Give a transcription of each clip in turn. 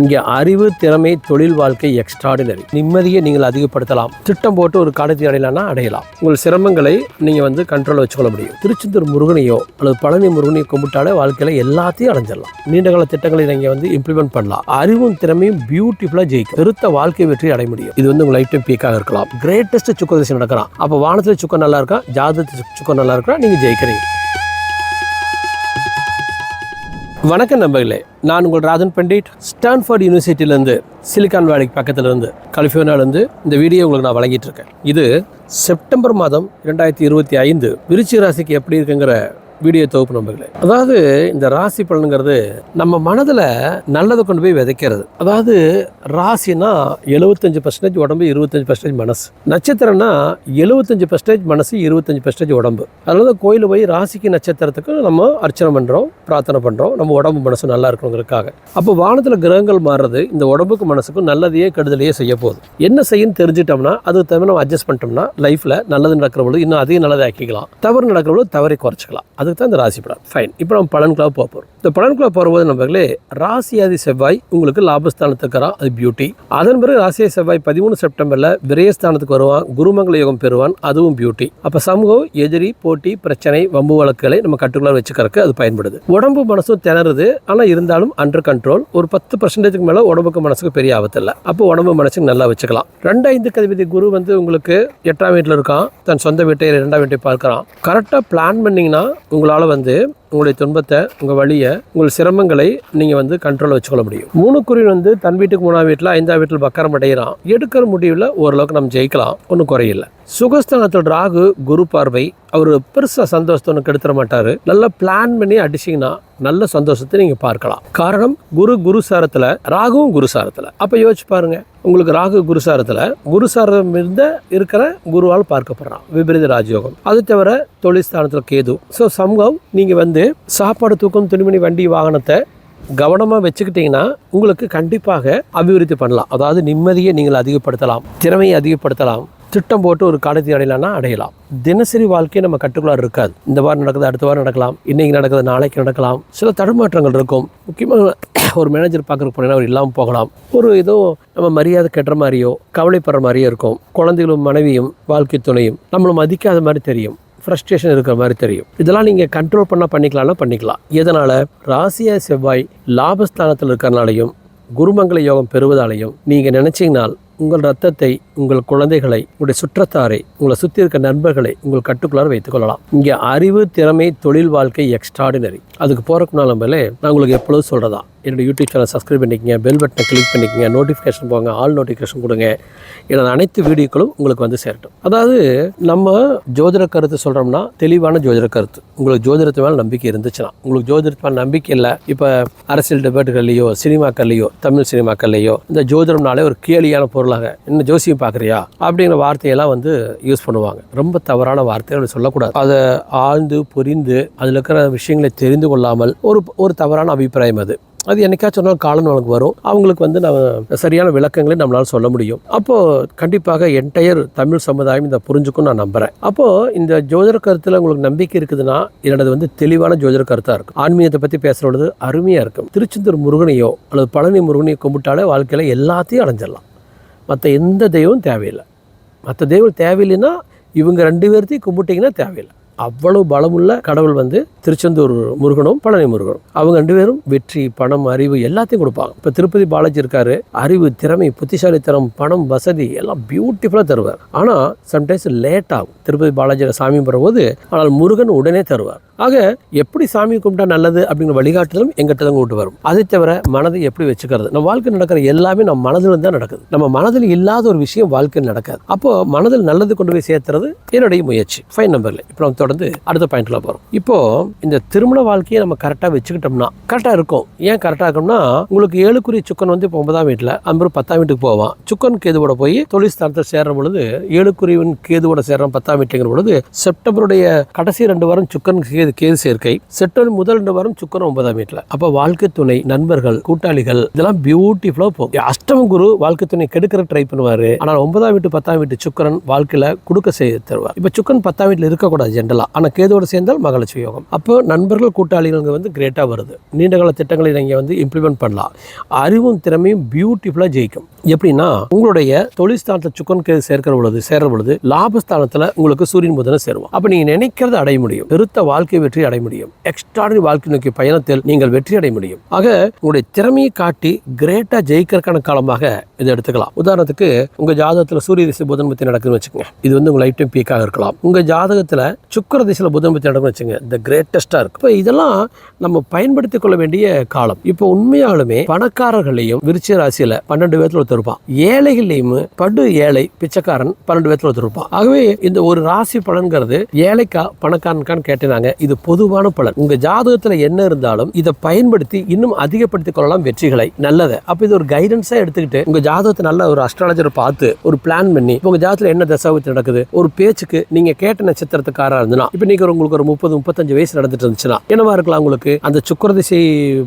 இங்கே அறிவு திறமை தொழில் வாழ்க்கை எக்ஸ்ட்ராடினரி நிம்மதியை நீங்கள் அதிகப்படுத்தலாம். திட்டம் போட்டு ஒரு காலத்தை அடையலாம்னா அடையலாம். உங்கள் சிரமங்களை நீங்கள் வந்து கண்ட்ரோல் வச்சுக்கொள்ள முடியும். திருச்செந்தூர் முருகனையோ அல்லது பழனி முருகனையோ கும்பிட்டாலே வாழ்க்கையில் எல்லாத்தையும் அடைஞ்சிடலாம். நீண்ட கால திட்டங்களை நீங்கள் வந்து இம்ப்ளிமெண்ட் பண்ணலாம். அறிவும் திறமையும் பியூட்டிஃபுல்லாக ஜெயிக்கும். திருத்த வாழ்க்கை வெற்றி அடைய முடியும். இது வந்து உங்கள் லைஃப் டைம் பீக்காக இருக்கலாம். கிரேட்டஸ்ட் சுக்கதசி நடக்கலாம். அப்போ வானத்தில் சுக்கம் நல்லா இருக்கா? ஜாதகத்தில் சுக்கம் நல்லா இருக்கா? நீங்கள் ஜெயிக்கிறீங்க. வணக்கம் நம்பர்களே நான் உங்கள் ராஜன் பண்டிட் ஸ்டான்ஃபோர்ட் யூனிவர்சிட்டியிலேருந்து சிலிகான் வேலைக்கு பக்கத்துலேருந்து கலிஃபோர்னியாலேருந்து இந்த வீடியோ உங்களுக்கு நான் வழங்கிட்டு இருக்கேன். இது செப்டம்பர் மாதம் ரெண்டாயிரத்தி இருபத்தி ஐந்து விருச்சி ராசிக்கு எப்படி இருக்குங்கிற வீடியோ தொகுப்பு நம்பர்களே அதாவது இந்த ராசி பலனுங்கிறது நம்ம மனதில் நல்லதை கொண்டு போய் விதைக்கிறது. அதாவது ராசினா எழுபத்தஞ்சு பர்சன்டேஜ் உடம்பு இருபத்தஞ்சு பர்சன்டேஜ் மனசு. நட்சத்திரம்னா எழுபத்தஞ்சு பர்சன்டேஜ் மனசு இருபத்தஞ்சு பர்சன்டேஜ் உடம்பு. அதனால தான் போய் ராசிக்கு நட்சத்திரத்துக்கு நம்ம அர்ச்சனை பண்ணுறோம் பிரார்த்தனை பண்ணுறோம் நம்ம உடம்பு மனசு நல்லா இருக்கணுங்கிறதுக்காக. அப்போ வானத்தில் கிரகங்கள் மாறுறது இந்த உடம்புக்கு மனசுக்கும் நல்லதையே கெடுதலையே செய்ய போகுது. என்ன செய்யணும்னு தெரிஞ்சிட்டோம்னா அதுக்கு தவிர நம்ம அட்ஜஸ்ட் பண்ணிட்டோம்னா லைஃப்பில் நல்லது நடக்கிற பொழுது இன்னும் அதிகம் நல்லதை ஆக்கிக்கலாம் தவறு நடக்கிற பொழுது தவறை குறைச்சிக்கலாம். அதுக்கு தான் இந்த ராசி படம் ஃபைன் இப்போ நம்ம பலன்களாக போக போகிறோம் இந்த பலன்களாக போகும்போது நம்பர்களே ராசியாதி செவ்வாய் உங்களுக்கு லாபஸ்தானத்துக்குறான் அது பியூட்டி அதன் பிறகு ராசிய செவ்வாய் பதிமூணு செப்டம்பரில் விரயஸ்தானத்துக்கு வருவான் குருமங்கல யோகம் பெறுவான் அதுவும் பியூட்டி அப்போ சமூகம் எதிரி போட்டி பிரச்சனை வம்பு வழக்குகளை நம்ம கட்டுக்குள்ள வச்சுக்கிறதுக்கு அது பயன்படுது. உடம்பு மனசும் திணறுது ஆனால் இருந்தாலும் அண்டர் கண்ட்ரோல் ஒரு பத்து பர்சன்டேஜுக்கு மேலே உடம்புக்கு மனசுக்கு பெரிய ஆபத்தில்லை அப்போ உடம்பு மனசுக்கு நல்லா வச்சுக்கலாம். ரெண்டாயிரத்து கதிபதி குரு வந்து உங்களுக்கு எட்டாம் வீட்டில் இருக்கான். தன் சொந்த வீட்டை இரண்டாம் வீட்டை பார்க்குறான். கரெக்டாக பிளான் பண்ணிங்கன்னா உங்களால் வந்து உங்களுடைய துன்பத்தை உங்கள் வழியை உங்கள் சிரமங்களை நீங்கள் வந்து கண்ட்ரோலில் வச்சுக்கொள்ள முடியும். மூணு குறி வந்து தன் வீட்டுக்கு மூணாம் வீட்டில் ஐந்தாம் வீட்டில் பக்கரம் அடைகிறான் எடுக்கிற முடிவில் ஓரளவுக்கு நம்ம ஜெயிக்கலாம். ஒன்றும் குறையில்லை. சுகஸ்தானத்தோட ராகு குரு பார்வை அவர் பெருசாக சந்தோஷத்தை ஒன்று கெடுத்துட மாட்டார். நல்லா பிளான் பண்ணி அடிச்சிங்கன்னா நல்ல சந்தோஷத்தை நீங்கள் பார்க்கலாம். காரணம் குரு குரு சாரத்தில் ராகுவும் குரு சாரத்தில். அப்போ யோசிச்சு பாருங்கள் உங்களுக்கு ராகு குருசாரத்தில் குருசாரம் இருந்த இருக்கிற குருவால் பார்க்கப்படுறான் விபரீத ராஜயோகம். அது தவிர தொழில் ஸ்தானத்தில் கேது. ஸோ சமூகம் நீங்கள் வந்து சாப்பாடு தூக்கம் துணிமணி வண்டி வாகனத்தை கவனமாக வச்சுக்கிட்டிங்கன்னா உங்களுக்கு கண்டிப்பாக அபிவிருத்தி பண்ணலாம். அதாவது நிம்மதியை நீங்கள் அதிகப்படுத்தலாம் திறமையை அதிகப்படுத்தலாம் திட்டம் போட்டு ஒரு காலத்தை அடையலாம்னா அடையலாம். தினசரி வாழ்க்கையை நம்ம கட்டுக்குள்ளார இருக்காது. இந்த வாரம் நடக்குது அடுத்த வாரம் நடக்கலாம் இன்றைக்கி நடக்குது நாளைக்கு நடக்கலாம். சில தடுமாற்றங்கள் இருக்கும். முக்கியமாக ஒரு மேனேஜர் பார்க்குறக்கு போனீங்கன்னா அவர் இல்லாமல் போகலாம். ஒரு ஏதோ நம்ம மரியாதை கெட்டுற மாதிரியோ கவலைப்படுற மாதிரியோ இருக்கும். குழந்தைகளும் மனைவியும் வாழ்க்கை துணையும் நம்மளை மதிக்காத மாதிரி தெரியும். ஃப்ரஸ்ட்ரேஷன் இருக்கிற மாதிரி தெரியும். இதெல்லாம் நீங்கள் கண்ட்ரோல் பண்ணால் பண்ணிக்கலாம்னா பண்ணிக்கலாம். இதனால் ராசியா செவ்வாய் லாபஸ்தானத்தில் இருக்கிறனாலையும் குருமங்கள யோகம் பெறுவதாலையும் நீங்கள் நினச்சிங்கனால் உங்கள் ரத்தத்தை உங்கள் குழந்தைகளை உங்களுடைய சுற்றத்தாரை உங்களை சுற்றி இருக்க நண்பர்களை உங்கள் கட்டுக்குள்ளார வைத்துக் கொள்ளலாம். இங்கே அறிவு திறமை தொழில் வாழ்க்கை எக்ஸ்ட்ராடினரி அதுக்கு போகிறக்கு முன்னால் நான் உங்களுக்கு எப்பொழுதும் சொல்கிறதா என்னோடய யூடியூப் சேனல் சப்ஸ்கிரைப் பண்ணிக்கங்க பெல் பட்டனை கிளிக் பண்ணிக்கங்க நோட்டிஃபிகேஷன் போங்க ஆல் நோட்டிஃபிகேஷன் கொடுங்க. என்னோட அனைத்து வீடியோக்களும் உங்களுக்கு வந்து சேரட்டும். அதாவது நம்ம ஜோதிட கருத்து சொல்கிறோம்னா தெளிவான ஜோதிட கருத்து. உங்களுக்கு ஜோதிடத்து மேலே நம்பிக்கை இருந்துச்சுன்னா. உங்களுக்கு ஜோதிடத்து மேலே நம்பிக்கை இல்லை இப்போ அரசியல் டிபேட்டுகள்லையோ சினிமாக்கள்லையோ தமிழ் சினிமாக்கள்லையோ இந்த ஜோதிடம்னாலே ஒரு கேலியான பொருளாக இன்னும் ஜோசியம் பார்க்குறியா? அப்படிங்கிற வார்த்தையெல்லாம் வந்து யூஸ் பண்ணுவாங்க. ரொம்ப தவறான வார்த்தையை சொல்லக்கூடாது. அதை ஆழ்ந்து புரிந்து அதில் இருக்கிற விஷயங்களை தெரிந்து கொள்ளாமல் ஒரு ஒரு தவறான அபிப்பிராயம் அது. அது என்னைக்காச்சும் சொன்னாலும் நாள் காலம் நமக்கு வரும். அவங்களுக்கு வந்து நம்ம சரியான விளக்கங்களை நம்மளால் சொல்ல முடியும். அப்போது கண்டிப்பாக என்டையர் தமிழ் சமுதாயம் இதை புரிஞ்சுக்கும் நான் நம்புகிறேன் அப்போது இந்த ஜோதிட கருத்தில் உங்களுக்கு நம்பிக்கை இருக்குதுன்னா என்னது வந்து தெளிவான ஜோதிட கருத்தாக இருக்கும். ஆன்மீகத்தை பற்றி பேசுகிறது அருமையாக இருக்கும். திருச்செந்தூர் முருகனையோ அல்லது பழனி முருகனையோ கும்பிட்டாலே வாழ்க்கையில் எல்லாத்தையும் அடைஞ்சிடலாம். மற்ற எந்த தெய்வம் தேவையில்லை. மற்ற தெய்வம் தேவையில்லைன்னா இவங்க ரெண்டு பேர்த்தையும் கும்பிட்டிங்கன்னா தேவையில்லை. அவ்வளவு பலமுள்ள கடவுள் வந்து திருச்செந்தூர் முருகனும் பழனி முருகனும். அவங்க ரெண்டு பேரும் வெற்றி பணம் அறிவு எல்லாத்தையும் கொடுப்பாங்க. இப்போ திருப்பதி பாலாஜி இருக்காரு. அறிவு திறமை புத்திசாலித்தனம் பணம் வசதி எல்லாம் பியூட்டிஃபுல்லாக தருவார். ஆனால் சம்டைம்ஸ் லேட் ஆகும். திருப்பதி பாலாஜியில் சாமி வரும்போது ஆனால் முருகன் உடனே தருவார். ஆக எப்படி சாமி கும்பிட்டா நல்லது அப்படிங்கிற வழிகாட்டுதலும் எங்கிட்ட தான் கூட்டு வரும். அதை தவிர மனதை எப்படி வச்சுக்கிறது? நம்ம வாழ்க்கை நடக்கிற எல்லாமே நம்ம மனதில் தான் நடக்குது. நம்ம மனதில் இல்லாத ஒரு விஷயம் வாழ்க்கையில் நடக்காது. அப்போ மனதில் நல்லது கொண்டு போய் சேர்த்துறது என்னுடைய முயற்சி. ஃபைன் நம்பர்ல இப்போ நம்ம தொடர்ந்து அடுத்த பாயிண்ட்ல போகிறோம் இப்போ இந்த திருமண வாழ்க்கையை நம்ம கரெக்டாக வச்சுக்கிட்டோம்னா கரெக்டாக இருக்கும். ஏன் கரெக்டாக இருக்கும்னா உங்களுக்கு ஏழுக்குரிய சுக்கன் வந்து இப்போ ஒன்பதாம் வீட்டில் அம்பரு பத்தாம் வீட்டுக்கு போவான். சுக்கன் கேதுவோட போய் தொழில் ஸ்தானத்தில் சேர்ற பொழுது ஏழுக்குரியவன் கேதுவோட சேர்றான் பத்தாம் வீட்டுங்கிற பொழுது செப்டம்பருடைய கடைசி ரெண்டு வாரம் சுக்கன் கேது கேது சேர்க்கை செப்டம்பர் முதல் ரெண்டு வாரம் சுக்கரம் ஒன்பதாம் வீட்டில். அப்போ வாழ்க்கை துணை நண்பர்கள் கூட்டாளிகள் இதெல்லாம் பியூட்டிஃபுல்லாக போகும். அஷ்டம குரு வாழ்க்கை துணை கெடுக்கிற ட்ரை பண்ணுவார். ஆனால் ஒன்பதாம் வீட்டு பத்தாம் வீட்டு சுக்கரன் வாழ்க்கையில் கொடுக்க செய்ய தருவார். இப்போ சுக்கரன் பத்தாம் வீட்டில் இருக்கக்கூடாது ஜென்ரலாக ஆனால் கேதோடு சேர்ந்தால் மகளட்சுமி யோகம். அப்போ நண்பர்கள் கூட்டாளிகள் வந்து கிரேட்டாக வருது. நீண்ட கால திட்டங்களை நீங்கள் வந்து இம்ப்ளிமெண்ட் பண்ணலாம். அறிவும் திறமையும் பியூட்டிஃபுல்லாக ஜெயிக்கும். எப்படின்னா உங்களுடைய தொழில்ஸ்தானத்தில் சுக்கன் கேது சேர்க்கிற பொழுது சேர்ற பொழுது லாபஸ்தானத்தில் உங்களுக்கு சூரியன் புதனை சேருவோம் அப்போ நீங்கள் நினைக்கிறத அடைய முடியும். பெருத்த வாழ்க்கை வெற்றி அடைய முடியும். எக்ஸ்ட்ராடனரி வாழ்க்கை நோக்கி பயணத்தில் நீங்கள் வெற்றி அடைய முடியும். ஆக உங்களுடைய திறமையை காட்டி கிரேட்டாக ஜெயிக்கிறதுக்கான காலமாக இதை எடுத்துக்கலாம். உதாரணத்துக்கு உங்கள் ஜாதகத்தில் சூரிய திசை புதன் பத்தி நடக்குதுன்னு வச்சுக்கோங்க. இது வந்து உங்கள் லைஃப் டைம் பீக்காக இருக்கலாம். உங்கள் ஜாதகத்தில் சுக்கர திசையில் புதன் பத்தி நடக்குதுன்னு வச்சுங்க த கிரேட்டஸ்ட்டாக இருக்கு இப்போ இதெல்லாம் நம்ம பயன்படுத்திக் கொள்ள வேண்டிய காலம். இப்போ உண்மையாலுமே பணக்காரர்களையும் விருச்சிக ராசியில் பன்னெண்டு பேர்த்தில் ஒருத்தர் இருப்பான். ஏழைகள்லையும் படு ஏழை பிச்சைக்காரன் பன்னெண்டு பேர்த்தில் ஒருத்தர் இருப்பான். ஆகவே இந்த ஒரு ராசி பலன்கிறது ஏழைக்கா பணக்காரனுக்கான்னு கேட்டினாங்க இது பொதுவான பலன். உங்க ஜாதகத்துல என்ன இருந்தாலும் இதை பயன்படுத்தி இன்னும் அதிகப்படுத்திக் கொள்ளலாம் வெற்றிகளை. நல்லதை. அப்ப இது ஒரு கைடன்ஸா எடுத்துக்கிட்டு உங்க ஜாதகத்தை நல்ல ஒரு அஸ்ட்ராலஜரை பார்த்து ஒரு பிளான் பண்ணி உங்க ஜாதகத்துல என்ன தசாபத்து நடக்குது ஒரு பேச்சுக்கு நீங்க கேட்ட நட்சத்திரத்துக்காரா இருந்துனா இப்ப நீங்க ஒரு- உங்களுக்கு ஒரு முப்பது முப்பத்தஞ்சு வயசு நடந்துட்டு இருந்துச்சுன்னா என்னவா இருக்கலாம் உங்களுக்கு? அந்த சுக்கர திசை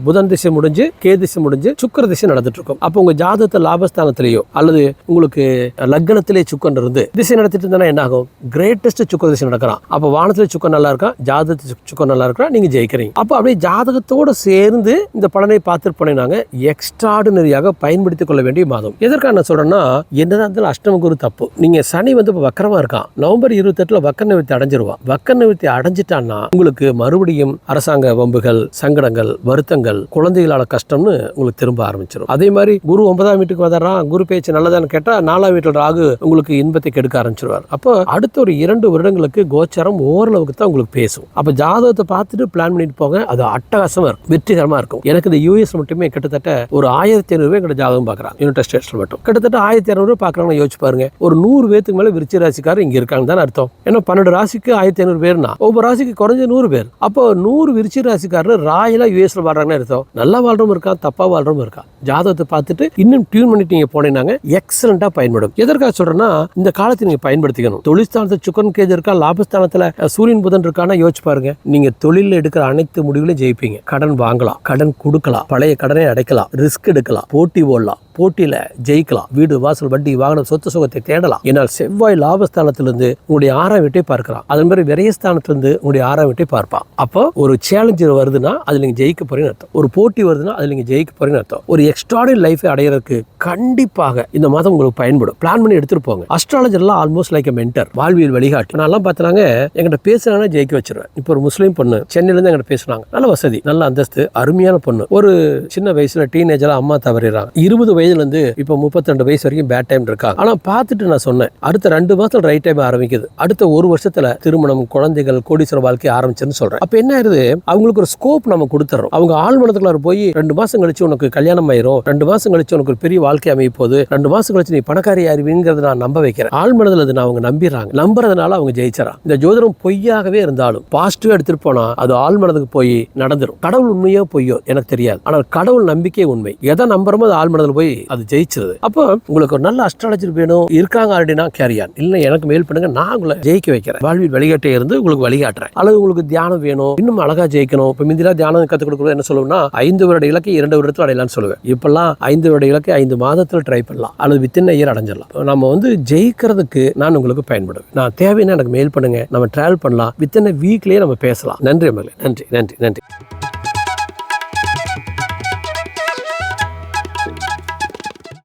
புதன் திசை முடிஞ்சு கே திசை முடிஞ்சு சுக்கர திசை நடந்துட்டு இருக்கும். அப்போ உங்க ஜாதகத்தை லாபஸ்தானத்திலேயோ அல்லது உங்களுக்கு லக்னத்திலே சுக்கன் இருந்து திசை நடத்திட்டு இருந்தா என்ன ஆகும்? கிரேட்டஸ்ட் சுக்கர திசை நடக்கிறான் அப்போ வானத்துல சுக்கன் நல்லா இருக்கா? ஜாதகத்தை சுக்கன் நல்லா இருக்கிறா நீங்கள் ஜெயிக்கிறீங்க. அப்போ அப்படியே ஜாதகத்தோடு சேர்ந்து இந்த பலனை பார்த்துட்டு நாங்கள் எக்ஸ்ட்ராடினரியாக பயன்படுத்திக் கொள்ள வேண்டிய மாதம். எதற்காக நான் சொல்கிறேன்னா என்னதான் இருந்தாலும் அஷ்டம குரு தப்பு. நீங்கள் சனி வந்து இப்போ வக்கரமாக இருக்கான். நவம்பர் இருபத்தெட்டில் வக்க நிவர்த்தி அடைஞ்சிருவான். வக்க நிவர்த்தி அடைஞ்சிட்டான்னா உங்களுக்கு மறுபடியும் அரசாங்க வம்புகள் சங்கடங்கள் வருத்தங்கள் குழந்தைகளால் கஷ்டம்னு உங்களுக்கு திரும்ப ஆரம்பிச்சிடும் அதே மாதிரி குரு ஒன்பதாம் வீட்டுக்கு வந்தாரான் குரு பேச்சு நல்லதான்னு கேட்டால் நாலாம் வீட்டில் ராகு உங்களுக்கு இன்பத்தை கெடுக்க ஆரம்பிச்சிருவார். அப்போ அடுத்த ஒரு இரண்டு வருடங்களுக்கு கோச்சாரம் ஓரளவுக்கு தான் உங்களுக்கு பேசும். அப்போ ஜாதகத்தை பார்த்துட்டு பிளான் பண்ணிட்டு போங்க. அது அட்டகாசமாக இருக்கும். வெற்றிகரமாக இருக்கும். எனக்கு இந்த யூஎஸ் மட்டுமே கிட்டத்தட்ட ஒரு ஆயிரத்தி ஐநூறுபா எங்கிட்ட ஜாதகம் பார்க்குறான் யுனைடெட் ஸ்டேட்ஸ்ல மட்டும். கிட்டத்தட்ட ஆயிரத்தி இரநூறு பார்க்குறாங்க யோசிச்சு பாருங்க. ஒரு நூறு பேத்துக்கு மேலே விருச்சி ராசிக்காரர் இங்கே இருக்காங்க தான் அர்த்தம். ஏன்னா பன்னெண்டு ராசிக்கு ஆயிரத்தி ஐநூறு பேர்னா ஒவ்வொரு ராசிக்கு குறைஞ்ச நூறு பேர். அப்போ நூறு விருச்சி ராசிக்காரர் ராயலாக யூஎஸ்ல வாழ்றாங்கன்னு அர்த்தம். நல்லா வாழ்றவங்க இருக்கா? தப்பாக வாழ்றவங்க இருக்கா? ஜாதகத்தை பார்த்துட்டு இன்னும் டியூன் பண்ணிட்டு நீங்கள் போனீங்கன்னா எக்ஸலண்ட்டாக பயன்படும். எதற்காக சொல்கிறேன்னா இந்த காலத்தை நீங்கள் பயன்படுத்திக்கணும். தொழில்ஸ்தானத்துல சுக்கன் கேஜ் இருக்கா? லாபஸ்தானத்தில் சூரியன் புதன் இருக்கானா யோசிச்சு பாருங்க. நீங்க தொழில எடுக்கிற அனைத்து முடிவுகளையும் ஜெயிப்பீங்க. கடன் வாங்கலாம் கடன் கொடுக்கலாம் பழைய கடனை அடைக்கலாம் ரிஸ்க் எடுக்கலாம் போட்டி போடலாம். போட்டியில் ஜெயிக்கலாம். வீடு வாசல் வட்டி வாகனம் சொத்து சுகத்தை தேடலாம். ஏன்னால் செவ்வாய் லாபஸ்தானத்திலிருந்து உங்களுடைய ஆறாம் வீட்டை பார்க்கிறான். அதே மாதிரி விரயஸ்தானத்திலிருந்து உங்களுடைய ஆறாம் வீட்டை பார்ப்பான். அப்போ ஒரு சேலஞ்சர் வருதுன்னா அதில் நீங்கள் ஜெயிக்க போறீங்கன்னு அர்த்தம். ஒரு போட்டி வருதுன்னா அதில் நீங்கள் ஜெயிக்க போறீங்கன்னு அர்த்தம். ஒரு எக்ஸ்ட்ராடரி லைஃபை அடையிறதுக்கு கண்டிப்பாக இந்த மாதம் உங்களுக்கு பயன்படும். பிளான் பண்ணி எடுத்துட்டு போங்க. அஸ்ட்ராலஜர்லாம் ஆல்மோஸ்ட் லைக் மென்டர் வாழ்வியல் வழிகாட்டு. நான் பார்த்தாங்க என்கிட்ட பேசுறாங்கன்னா ஜெயிக்க வச்சிருவேன். இப்போ ஒரு முஸ்லீம் பொண்ணு சென்னையில இருந்து பேசுனாங்க. நல்ல வசதி நல்ல அந்தஸ்து அருமையான பொண்ணு. ஒரு சின்ன வயசுல டீனேஜர்ல அம்மா தவறிடுறாங்க. இருபது வயசு வயதுலேருந்து இப்போ முப்பத்தி ரெண்டு வயசு வரைக்கும் பேட் டைம் இருக்காங்க. ஆனால் பார்த்துட்டு நான் சொன்னேன் அடுத்த ரெண்டு மாதத்தில் ரைட் டைம் ஆரம்பிக்குது. அடுத்த ஒரு வருஷத்தில் திருமணம் குழந்தைகள் கோடீஸ்வர வாழ்க்கை ஆரம்பிச்சுன்னு சொல்கிறேன் அப்போ என்ன ஆயிருது? அவங்களுக்கு ஒரு ஸ்கோப் நம்ம கொடுத்துறோம். அவங்க ஆள் போய் ரெண்டு மாதம் கழிச்சு உனக்கு கல்யாணம் ஆயிரும் ரெண்டு மாதம் கழிச்சு உனக்கு ஒரு பெரிய வாழ்க்கை அமைய போகுது ரெண்டு மாதம் கழிச்சு நீ பணக்காரி அறிவிங்கிறத நான் நம்ப வைக்கிறேன். ஆள் மனதில் அவங்க நம்பிடுறாங்க. நம்புறதுனால அவங்க ஜெயிச்சறாங்க இந்த ஜோதிடம் பொய்யாகவே இருந்தாலும் பாசிட்டிவாக எடுத்துட்டு போனால் அது ஆள் மனதுக்கு போய் நடந்துடும் கடவுள் உண்மையோ பொய்யோ எனக்கு தெரியாது. ஆனால் கடவுள் நம்பிக்கை உண்மை. எதை நம்புறமோ அது ஆள் மனதில் போய் அது ஜெயிச்சிருது அப்போ உங்களுக்கு ஒரு நல்ல அஸ்ட்ராலஜர் வேணும். இருக்காங்க அப்படின்னா கேரியான் இல்லை எனக்கு மேல் பண்ணுங்க நான் உங்களை ஜெயிக்க வைக்கிறேன். வாழ்வில் வழிகாட்டே இருந்து உங்களுக்கு வழிகாட்டுறேன். அல்லது உங்களுக்கு தியானம் வேணும். இன்னும் அழகா ஜெயிக்கணும். இப்போ முந்திலாம் தியானம் கற்றுக் கொடுக்கணும். என்ன சொல்லுவோம்னா ஐந்து வருட இலக்கை இரண்டு வருடத்தில் அடையலாம்னு சொல்லுவேன். இப்பெல்லாம் ஐந்து வருட இலக்கை ஐந்து மாதத்தில் ட்ரை பண்ணலாம். அல்லது வித்தின் இயர் அடைஞ்சிடலாம். நம்ம வந்து ஜெயிக்கிறதுக்கு நான் உங்களுக்கு பயன்படுவேன். நான் தேவைன்னா எனக்கு மெயில் பண்ணுங்க. நம்ம டிராவல் பண்ணலாம். வித்தின் வீக்லேயே நம்ம பேசலாம். நன்றி மகளே. நன்றி நன்றி நன்றி.